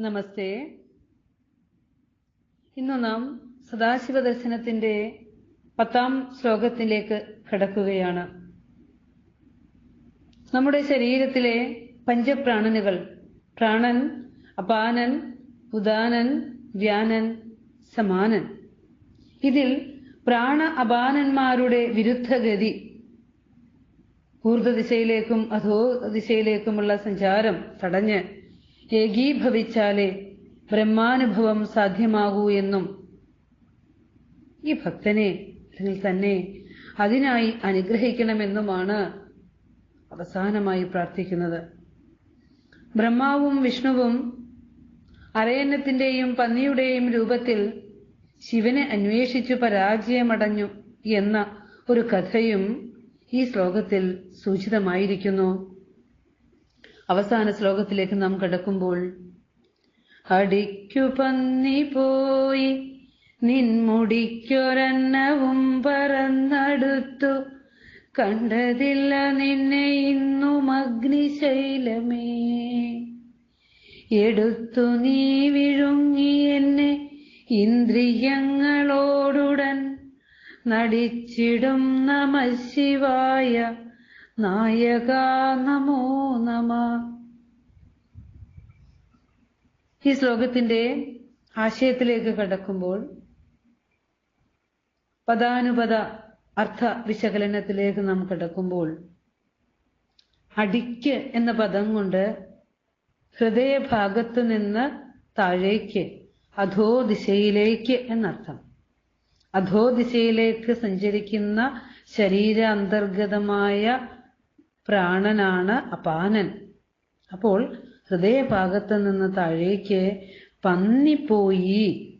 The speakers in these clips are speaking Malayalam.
നമസ്തേ. ഇന്ന് നാം സദാശിവ ദർശനത്തിന്റെ പത്താം ശ്ലോകത്തിലേക്ക് കടക്കുകയാണ്. നമ്മുടെ ശരീരത്തിലെ പഞ്ചപ്രാണനുകൾ പ്രാണൻ അപാനൻ ഉദാനൻ വ്യാനൻ സമാനൻ. ഇതിൽ പ്രാണ അപാനന്മാരുടെ വിരുദ്ധഗതി ഊർധ്വദിശയിലേക്കും അധോ ദിശയിലേക്കുമുള്ള സഞ്ചാരം തടഞ്ഞ് ഏകീഭവിച്ചാലേ ബ്രഹ്മാനുഭവം സാധ്യമാകൂ എന്നും ഈ ഭക്തനെ അല്ലെങ്കിൽ തന്നെ അതിനായി അനുഗ്രഹിക്കണമെന്നുമാണ് അവസാനമായി പ്രാർത്ഥിക്കുന്നത്. ബ്രഹ്മാവും വിഷ്ണുവും അരയന്നത്തിന്റെയും പന്നിയുടെയും രൂപത്തിൽ ശിവനെ അന്വേഷിച്ചു പരാജയമടഞ്ഞു എന്ന ഒരു കഥയും ഈ ശ്ലോകത്തിൽ സൂചിതമായിരിക്കുന്നു. അവസാന ശ്ലോകത്തിലേക്ക് നാം കടക്കുമ്പോൾ അടിക്കു പന്നി പോയി നിൻമുടിക്കൊരന്നവും പറന്നടുത്തു കണ്ടതില്ല നിന്നെ ഇന്നും അഗ്നിശൈലമേ. എടുത്തു നീ വിഴുങ്ങി എന്നെ ഇന്ദ്രിയങ്ങളോടുടൻ നടിച്ചിടും നമ ശിവായ നായക നമോ നമ. ഈ ശ്ലോകത്തിന്റെ ആശയത്തിലേക്ക് കടക്കുമ്പോൾ പദാനുപദ അർത്ഥ വിശകലനത്തിലേക്ക് നാം കടക്കുമ്പോൾ അടിക്ക് എന്ന പദം കൊണ്ട് ഹൃദയഭാഗത്ത് നിന്ന് താഴേക്ക് അധോ ദിശയിലേക്ക് എന്നർത്ഥം. അധോ ദിശയിലേക്ക് സഞ്ചരിക്കുന്ന ശരീര അന്തർഗതമായ പ്രാണനാണ് അപാനൻ. അപ്പോൾ ഹൃദയഭാഗത്ത് നിന്ന് താഴേക്ക് പന്നിപ്പോയി.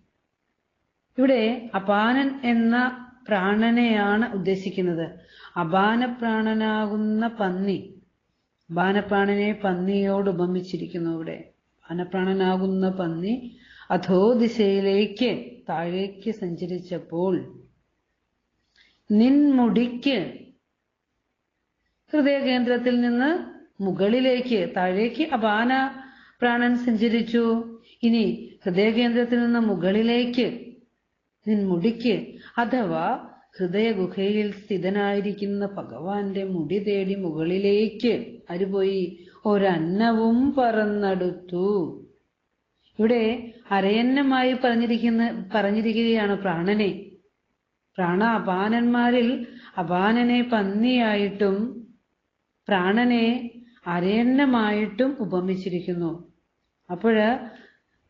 ഇവിടെ അപാനൻ എന്ന പ്രാണനെയാണ് ഉദ്ദേശിക്കുന്നത്. അപാനപ്രാണനാകുന്ന പന്നി. അപാനപ്രാണനെ പന്നിയോട് ഉപമിച്ചിരിക്കുന്നു ഇവിടെ. അപാനപ്രാണനാകുന്ന പന്നി അധോ ദിശയിലേക്ക് താഴേക്ക് സഞ്ചരിച്ചപ്പോൾ നിൻമുടിക്ക് ഹൃദയകേന്ദ്രത്തിൽ നിന്ന് മുകളിലേക്ക് താഴേക്ക് അപാന പ്രാണൻ സഞ്ചരിച്ചു. ഇനി ഹൃദയകേന്ദ്രത്തിൽ നിന്ന് മുകളിലേക്ക് നിൻമുടിക്ക് അഥവാ ഹൃദയഗുഹയിൽ സ്ഥിതനായിരിക്കുന്ന ഭഗവാന്റെ മുടി തേടി മുകളിലേക്ക് അരുപോയി. ഒരന്നവും പറന്നെടുത്തു. ഇവിടെ അരയന്നമായി പറഞ്ഞിരിക്കുന്ന പറഞ്ഞിരിക്കുകയാണ് പ്രാണനെ. പ്രാണ അപാനന്മാരിൽ അപാനനെ പന്നിയായിട്ടും പ്രാണനെ അരയന്നമായിട്ടും ഉപമിച്ചിരിക്കുന്നു. അപ്പോഴ്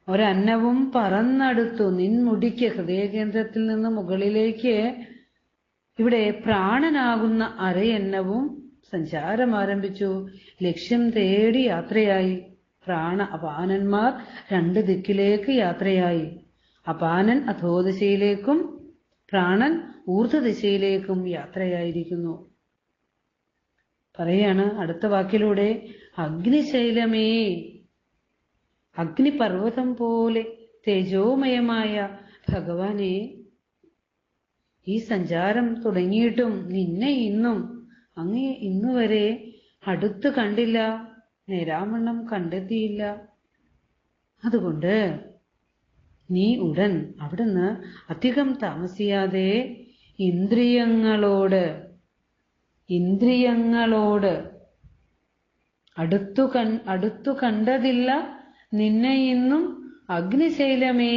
ഒരന്നവും പറന്നടുത്തു നിൻമുടിക്ക് ഹൃദയകേന്ദ്രത്തിൽ നിന്ന് മുകളിലേക്ക് ഇവിടെ പ്രാണനാകുന്ന അരയന്നവും സഞ്ചാരം ആരംഭിച്ചു. ലക്ഷ്യം തേടി യാത്രയായി. പ്രാണ അപാനന്മാർ രണ്ട് ദിക്കിലേക്ക് യാത്രയായി. അപാനൻ അധോദിശയിലേക്കും പ്രാണൻ ഊർധ്വദിശയിലേക്കും യാത്രയായിരിക്കുന്നു. പറയാണ് അടുത്ത വാക്കിലൂടെ അഗ്നിശൈലമേ അഗ്നിപർവതം പോലെ തേജോമയമായ ഭഗവാനെ ഈ സഞ്ചാരം തുടങ്ങിയിട്ടും നിന്നെ ഇന്നും അങ്ങേ ഇന്നുവരെ അടുത്ത് കണ്ടില്ല നേരാമണ്ണം കണ്ടെത്തിയില്ല. അതുകൊണ്ട് നീ ഉടൻ അവിടുന്ന് അധികം താമസിയാതെ ഇന്ദ്രിയങ്ങളോട് ഇന്ദ്രിയങ്ങളോട് അടുത്തു കൺ അടുത്തു കണ്ടതില്ല. നിന്നെ ഇന്നും അഗ്നിശൈലമേ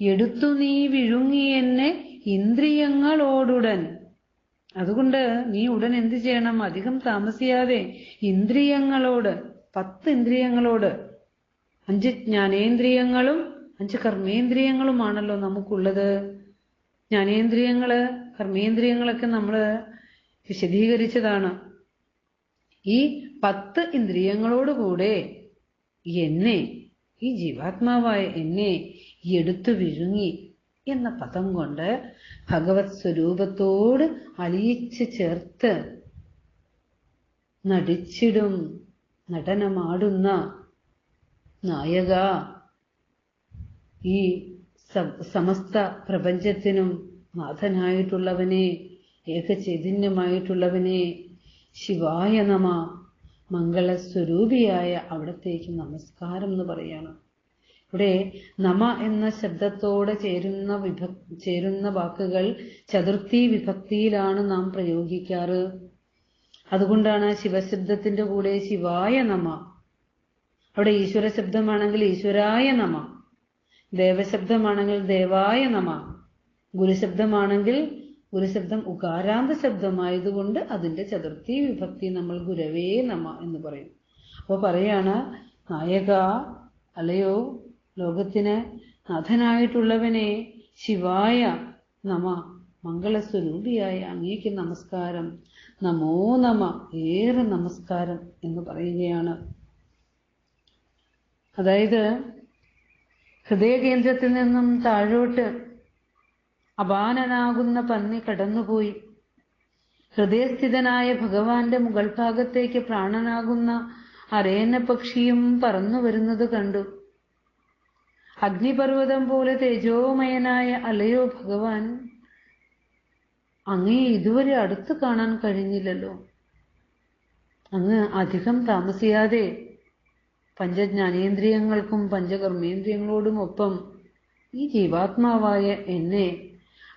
എടുത്തു നീ വിഴുങ്ങി എന്നെ ഇന്ദ്രിയങ്ങളോടുടൻ. അതുകൊണ്ട് നീ ഉടൻ എന്ത് ചെയ്യണം? അധികം താമസിയാതെ ഇന്ദ്രിയങ്ങളോട് പത്ത് ഇന്ദ്രിയങ്ങളോട് അഞ്ച് ജ്ഞാനേന്ദ്രിയങ്ങളും അഞ്ച് കർമ്മേന്ദ്രിയങ്ങളുമാണല്ലോ നമുക്കുള്ളത്. ജ്ഞാനേന്ദ്രിയങ്ങൾ കർമ്മേന്ദ്രിയങ്ങളൊക്കെ നമ്മൾ വിശദീകരിച്ചതാണ്. ഈ പത്ത് ഇന്ദ്രിയങ്ങളോടുകൂടെ എന്നെ ഈ ജീവാത്മാവായ എന്നെ എടുത്തു വിഴുങ്ങി എന്ന പദം കൊണ്ട് ഭഗവത് സ്വരൂപത്തോട് അലിയിച്ച് ചേർത്ത് നടിച്ചിടും നടനമാടുന്ന നായക ഈ സമസ്ത പ്രപഞ്ചത്തിനും നാഥനായിട്ടുള്ളവനെ ഏകചൈതന്യമായിട്ടുള്ളവനെ ശിവായ നമ മംഗളസ്വരൂപിയായ അവിടത്തേക്ക് നമസ്കാരം എന്ന് പറയാണ്. ഇവിടെ നമ എന്ന ശബ്ദത്തോടെ ചേരുന്ന വിഭ ചേരുന്ന വാക്കുകൾ ചതുർത്ഥി വിഭക്തിയിലാണ് നാം പ്രയോഗിക്കാറ്. അതുകൊണ്ടാണ് ശിവശബ്ദത്തിന്റെ കൂടെ ശിവായ നമ. അവിടെ ഈശ്വര ശബ്ദമാണെങ്കിൽ ഈശ്വരായ നമ ദേവശബ്ദമാണെങ്കിൽ ദേവായ നമ ഗുരുശബ്ദമാണെങ്കിൽ ഗുരുശബ്ദം ഉകാരാന്ത ശബ്ദമായതുകൊണ്ട് അതിന്റെ ചതുർത്ഥി വിഭക്തി നമ്മൾ ഗുരവേ നമ എന്ന് പറയും. അപ്പോൾ പറയാണ് നായക അലയോ ലോകത്തിന് നാഥനായിട്ടുള്ളവനെ ശിവായ നമ മംഗളസ്വരൂപിയായ അങ്ങേക്ക് നമസ്കാരം നമോ നമ ഏറെ നമസ്കാരം എന്ന് പറയുകയാണ്. അതായത് ഹൃദയകേന്ദ്രത്തിൽ നിന്നും താഴോട്ട് അപാനനാകുന്ന പന്നി കടന്നുപോയി. ഹൃദയസ്ഥിതനായ ഭഗവാന്റെ മുകൾ ഭാഗത്തേക്ക് പ്രാണനാകുന്ന അരേന പക്ഷിയും പറന്നു വരുന്നത് കണ്ടു. അഗ്നിപർവതം പോലെ തേജോമയനായ അലയോ ഭഗവാൻ അങ്ങേ ഇതുവരെ അടുത്ത് കാണാൻ കഴിഞ്ഞില്ലല്ലോ. അങ്ങ് അധികം താമസിയാതെ പഞ്ചജ്ഞാനേന്ദ്രിയങ്ങൾക്കും പഞ്ചകർമ്മേന്ദ്രിയങ്ങളോടുമൊപ്പം ഈ ജീവാത്മാവായ എന്നെ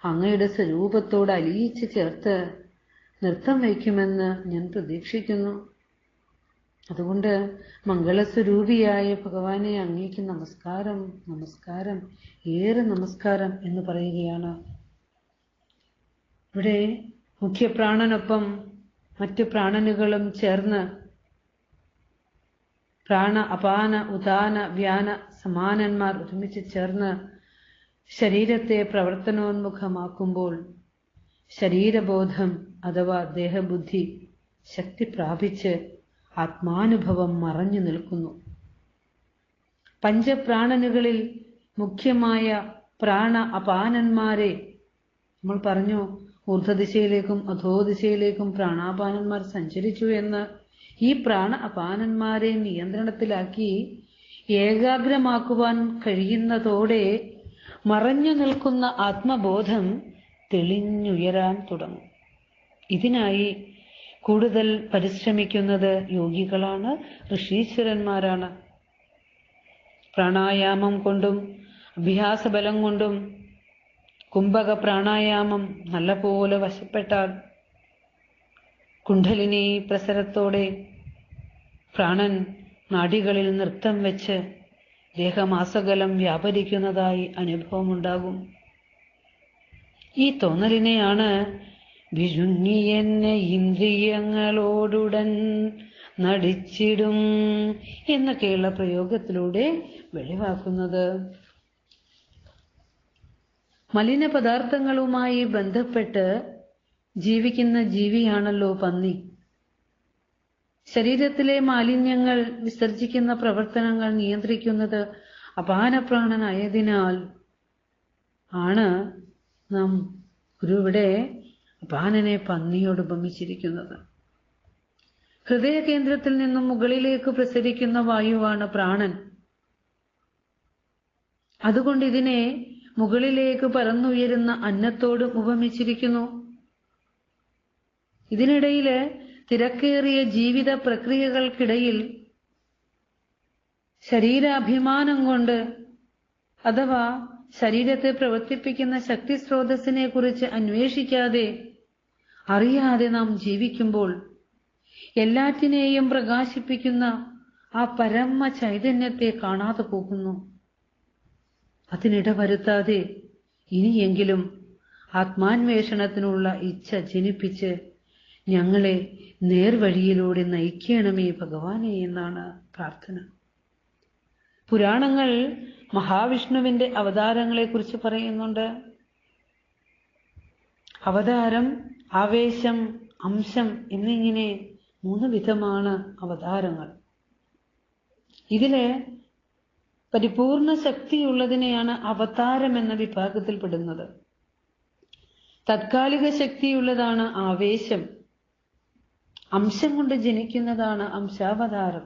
അങ്ങയുടെ സ്വരൂപത്തോട് അലിയിച്ച് ചേർത്ത് നൃത്തം വയ്ക്കുമെന്ന് ഞാൻ പ്രതീക്ഷിക്കുന്നു. അതുകൊണ്ട് മംഗളസ്വരൂപിയായ ഭഗവാനെ അങ്ങേക്ക് നമസ്കാരം നമസ്കാരം ഏറെ നമസ്കാരം എന്ന് പറയുകയാണ്. ഇവിടെ മുഖ്യപ്രാണനൊപ്പം മറ്റു പ്രാണനുകളും ചേർന്ന് പ്രാണ അപാന ഉദാന വ്യാന സമാനന്മാർ ഒരുമിച്ച് ചേർന്ന് ശരീരത്തെ പ്രവർത്തനോന്മുഖമാക്കുമ്പോൾ ശരീരബോധം അഥവാ ദേഹബുദ്ധി ശക്തി പ്രാപിച്ച് ആത്മാനുഭവം മറഞ്ഞു നിൽക്കുന്നു. പഞ്ചപ്രാണനുകളിൽ മുഖ്യമായ പ്രാണ അപാനന്മാരെ നമ്മൾ പറഞ്ഞു ഊർധദിശയിലേക്കും അധോദിശയിലേക്കും പ്രാണാപാനന്മാർ സഞ്ചരിച്ചു എന്ന് ഈ പ്രാണ അപാനന്മാരെ നിയന്ത്രണത്തിലാക്കി ഏകാഗ്രമാക്കുവാൻ കഴിയുന്നതോടെ മറഞ്ഞു നിൽക്കുന്ന ആത്മബോധം തെളിഞ്ഞുയരാൻ തുടങ്ങും. ഇതിനായി കൂടുതൽ പരിശ്രമിക്കുന്നത് യോഗികളാണ് ഋഷീശ്വരന്മാരാണ്. പ്രാണായാമം കൊണ്ടും അഭ്യാസബലം കൊണ്ടും കുംഭക പ്രാണായാമം നല്ലപോലെ വശപ്പെട്ടാൽ കുണ്ഡലിനി പ്രസരത്തോടെ പ്രാണൻ നാടികളിൽ നൃത്തം വെച്ച് ദേഹമാസകലം വ്യാപരിക്കുന്നതായി അനുഭവമുണ്ടാകും. ഈ തോന്നലിനെയാണ് വിഴുങ്ങിയെന്നെ ഇന്ദ്രിയങ്ങളോടുടൻ നടിച്ചിടും എന്നൊക്കെയുള്ള പ്രയോഗത്തിലൂടെ വെളിവാക്കുന്നത്. മലിന പദാർത്ഥങ്ങളുമായി ബന്ധപ്പെട്ട് ജീവിക്കുന്ന ജീവിയാണല്ലോ പന്നി. ശരീരത്തിലെ മാലിന്യങ്ങൾ വിസർജിക്കുന്ന പ്രവർത്തനങ്ങൾ നിയന്ത്രിക്കുന്നത് അപാനപ്രാണനായതിനാൽ ആണ് നാം ഗുരുവിടെ അപാനനെ പന്നിയോട് ഉപമിച്ചിരിക്കുന്നത്. ഹൃദയകേന്ദ്രത്തിൽ നിന്നും മുകളിലേക്ക് പ്രസരിക്കുന്ന വായുവാണ് പ്രാണൻ. അതുകൊണ്ട് ഇതിനെ മുകളിലേക്ക് പറന്നുയരുന്ന അന്നത്തോടും ഉപമിച്ചിരിക്കുന്നു. ഇതിനിടയിൽ തിരക്കേറിയ ജീവിത പ്രക്രിയകൾക്കിടയിൽ ശരീരാഭിമാനം കൊണ്ട് അഥവാ ശരീരത്തെ പ്രവർത്തിപ്പിക്കുന്ന ശക്തി സ്രോതസ്സിനെ കുറിച്ച് അന്വേഷിക്കാതെ അറിയാതെ നാം ജീവിക്കുമ്പോൾ എല്ലാറ്റിനെയും പ്രകാശിപ്പിക്കുന്ന ആ പരമ ചൈതന്യത്തെ കാണാതെ പോകുന്നു. അതിനിട വരുത്താതെ ഇനിയെങ്കിലും ആത്മാന്വേഷണത്തിനുള്ള ഇച്ഛ ജനിപ്പിച്ച് ഞങ്ങളെ നേർവഴിയിലൂടെ നയിക്കണമേ ഭഗവാനെ എന്നാണ് പ്രാർത്ഥന. പുരാണങ്ങൾ മഹാവിഷ്ണുവിന്റെ അവതാരങ്ങളെക്കുറിച്ച് പറയുന്നുണ്ട്. അവതാരം ആവേശം അംശം എന്നിങ്ങനെ മൂന്ന് വിധമാണ് അവതാരങ്ങൾ. ഇതിൽ പരിപൂർണ ശക്തിയുള്ളതിനെയാണ് അവതാരം എന്ന വിഭാഗത്തിൽ പെടുന്നത് തത്കാലിക ശക്തിയുള്ളതാണ് ആവേശം. അംശം കൊണ്ട് ജനിക്കുന്നതാണ് അംശാവതാരം.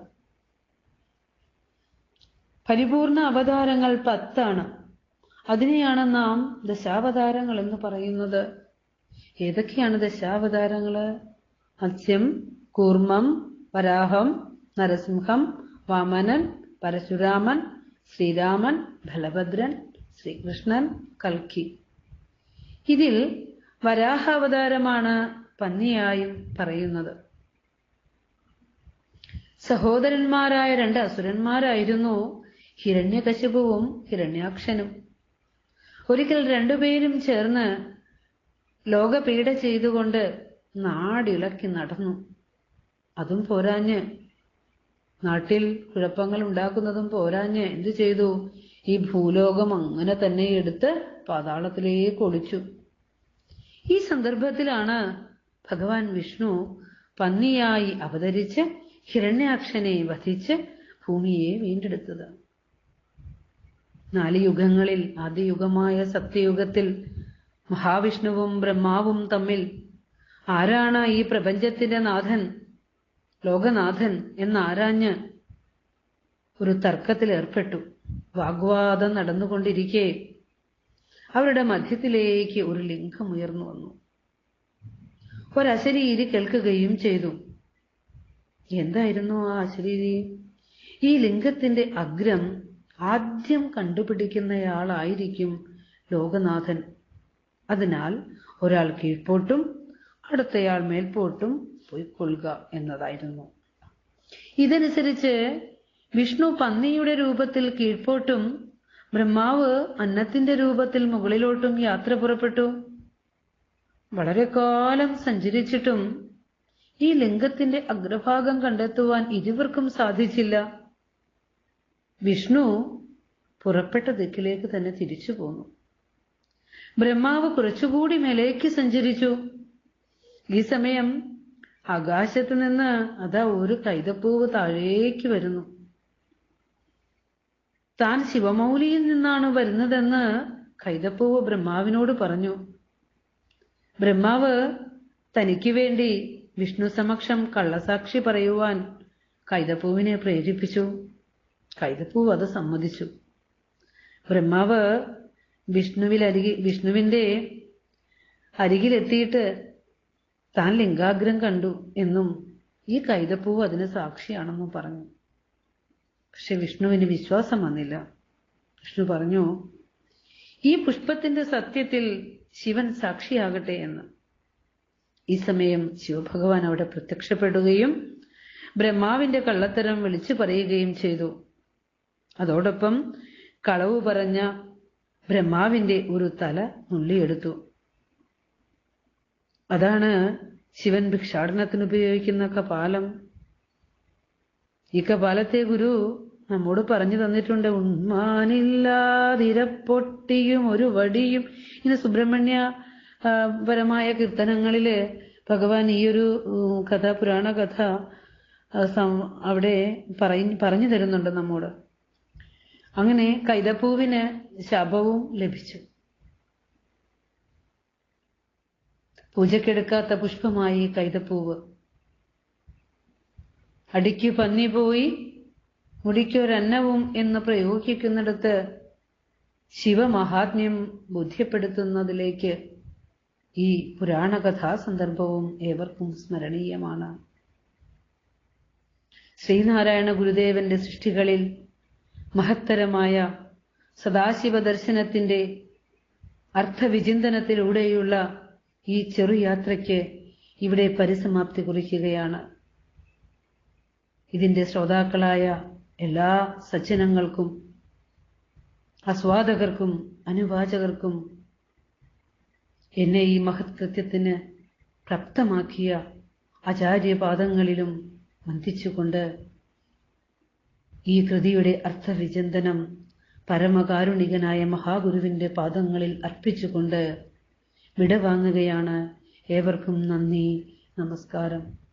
പരിപൂർണ അവതാരങ്ങൾ പത്താണ്. അതിനെയാണ് നാം ദശാവതാരങ്ങൾ എന്ന് പറയുന്നത്. ഏതൊക്കെയാണ് ദശാവതാരങ്ങൾ മത്സ്യം കൂർമ്മം വരാഹം നരസിംഹം വാമനൻ പരശുരാമൻ ശ്രീരാമൻ ബലഭദ്രൻ ശ്രീകൃഷ്ണൻ കൽക്കി. ഇതിൽ വരാഹാവതാരമാണ് പന്നിയായും പറയുന്നത്. സഹോദരന്മാരായ രണ്ട് അസുരന്മാരായിരുന്നു ഹിരണ്യകശിപുവും ഹിരണ്യാക്ഷനും. ഒരിക്കൽ രണ്ടുപേരും ചേർന്ന് ലോകപീഡ ചെയ്തുകൊണ്ട് നാടിളക്കി നടന്നു. അതും പോരാഞ്ഞ്. നാട്ടിൽ കുഴപ്പങ്ങൾ ഉണ്ടാക്കുന്നതും പോരാഞ്ഞ്. എന്തു ചെയ്തു? ഈ ഭൂലോകം അങ്ങനെ തന്നെ എടുത്ത് പാതാളത്തിലേക്ക് ഒളിച്ചു. ഈ സന്ദർഭത്തിലാണ് ഭഗവാൻ വിഷ്ണു പന്നിയായി അവതരിച്ച് ഹിരണ്യാക്ഷനെ വധിച്ച് ഭൂമിയെ വീണ്ടെടുത്തത്. നാല് യുഗങ്ങളിൽ ആദ്യയുഗമായ സത്യയുഗത്തിൽ മഹാവിഷ്ണുവും ബ്രഹ്മാവും തമ്മിൽ ആരാണ് ഈ പ്രപഞ്ചത്തിന്റെ നാഥൻ ലോകനാഥൻ എന്നാരാഞ്ഞ് ഒരു തർക്കത്തിൽ ഏർപ്പെട്ടു വാഗ്വാദം നടന്നുകൊണ്ടിരിക്കെ അവരുടെ മധ്യത്തിലേക്ക് ഒരു ലിംഗം ഉയർന്നു വന്നു. ഒരശരീരി കേൾക്കുകയും ചെയ്തു. എന്തായിരുന്നു ആ അശരീരി ഈ ലിംഗത്തിന്റെ അഗ്രം ആദ്യം കണ്ടുപിടിക്കുന്നയാളായിരിക്കും ലോകനാഥൻ. അതിനാൽ ഒരാൾ കീഴ്പോട്ടും അടുത്തയാൾ മേൽപോട്ടും പോയിക്കൊള്ളുക എന്നതായിരുന്നു. ഇതനുസരിച്ച് വിഷ്ണു പന്നിയുടെ രൂപത്തിൽ കീഴ്പോട്ടും ബ്രഹ്മാവ് അന്നത്തിന്റെ രൂപത്തിൽ മുകളിലോട്ടും യാത്ര പുറപ്പെട്ടു. വളരെ കാലം സഞ്ചരിച്ചിട്ടും ഈ ലിംഗത്തിന്റെ അഗ്രഭാഗം കണ്ടെത്തുവാൻ ഇരുവർക്കും സാധിച്ചില്ല. വിഷ്ണു പുറപ്പെട്ട ദിക്കിലേക്ക് തന്നെ തിരിച്ചു പോന്നു. ബ്രഹ്മാവ് കുറച്ചുകൂടി മേലേക്ക് സഞ്ചരിച്ചു. ഈ സമയം ആകാശത്ത് നിന്ന് അതാ ഒരു കൈതപ്പൂവ് താഴേക്ക് വരുന്നു. താൻ ശിവമൗലിയിൽ നിന്നാണ് വരുന്നതെന്ന് കൈതപ്പൂവ് ബ്രഹ്മാവിനോട് പറഞ്ഞു. ബ്രഹ്മാവ് തനിക്ക് വേണ്ടി വിഷ്ണു സമക്ഷം കള്ളസാക്ഷി പറയുവാൻ കൈതപ്പൂവിനെ പ്രേരിപ്പിച്ചു. കൈതപ്പൂവ് അത് സമ്മതിച്ചു. ബ്രഹ്മാവ് വിഷ്ണുവിൽ അരികി വിഷ്ണുവിന്റെ അരികിലെത്തിയിട്ട് താൻ ലിംഗാഗ്രം കണ്ടു എന്നും ഈ കൈതപ്പൂവ് അതിന് സാക്ഷിയാണെന്നും പറഞ്ഞു. പക്ഷെ വിഷ്ണുവിന് വിശ്വാസം വന്നില്ല. വിഷ്ണു പറഞ്ഞു ഈ പുഷ്പത്തിന്റെ സത്യത്തിൽ ശിവൻ സാക്ഷിയാകട്ടെ എന്ന്. ഈ സമയം ശിവഭഗവാൻ അവിടെ പ്രത്യക്ഷപ്പെടുകയും ബ്രഹ്മാവിന്റെ കള്ളത്തരം വിളിച്ചു പറയുകയും ചെയ്തു. അതോടൊപ്പം കളവ് പറഞ്ഞ ബ്രഹ്മാവിന്റെ ഒരു തല നുള്ളിയെടുത്തു. അതാണ് ശിവൻ ഭിക്ഷാടനത്തിന് ഉപയോഗിക്കുന്ന കപാലം. ഈ കപാലത്തെ ഗുരു നമ്മോട് പറഞ്ഞു തന്നിട്ടുണ്ട്. ഉണ്മാനില്ലാതിരപ്പൊട്ടിയും ഒരു വടിയും. ഇങ്ങനെ സുബ്രഹ്മണ്യ പരമായ കീർത്തനങ്ങളിൽ ഭഗവാൻ ഈ ഒരു കഥ പുരാണ കഥ അവിടെ പറഞ്ഞു തരുന്നുണ്ട് നമ്മോട്. അങ്ങനെ കൈതപ്പൂവിന് ശപവും ലഭിച്ചു. പൂജക്കെടുക്കാത്ത പുഷ്പമായി കൈതപ്പൂവ്. അടിക്ക് പന്നി പോയി മുടിക്കൊരന്നവും എന്ന് പ്രയോഗിക്കുന്നിടത്ത് ശിവമഹാത്മ്യം ബോധ്യപ്പെടുത്തുന്നതിലേക്ക് ഈ പുരാണകഥാ സന്ദർഭവും ഏവർക്കും സ്മരണീയമാണ്. ശ്രീനാരായണ ഗുരുദേവന്റെ സൃഷ്ടികളിൽ മഹത്തരമായ സദാശിവ ദർശനത്തിന്റെ അർത്ഥവിചിന്തനത്തിലൂടെയുള്ള ഈ ചെറുയാത്രയ്ക്ക് ഇവിടെ പരിസമാപ്തി കുറിക്കുകയാണ്. ഇതിന്റെ ശ്രോതാക്കളായ എല്ലാ സജ്ജനങ്ങൾക്കും ആസ്വാദകർക്കും അനുവാചകർക്കും എന്നെ ഈ മഹത്കൃത്യത്തിന് പ്രാപ്തമാക്കിയ ആചാര്യപാദങ്ങളിലും വന്ദിച്ചുകൊണ്ട് ഈ കൃതിയുടെ അർത്ഥവിചിന്തനം പരമകാരുണികനായ മഹാഗുരുവിന്റെ പാദങ്ങളിൽ അർപ്പിച്ചുകൊണ്ട് വിടവാങ്ങുകയാണ് ഏവർക്കും നന്ദി നമസ്കാരം.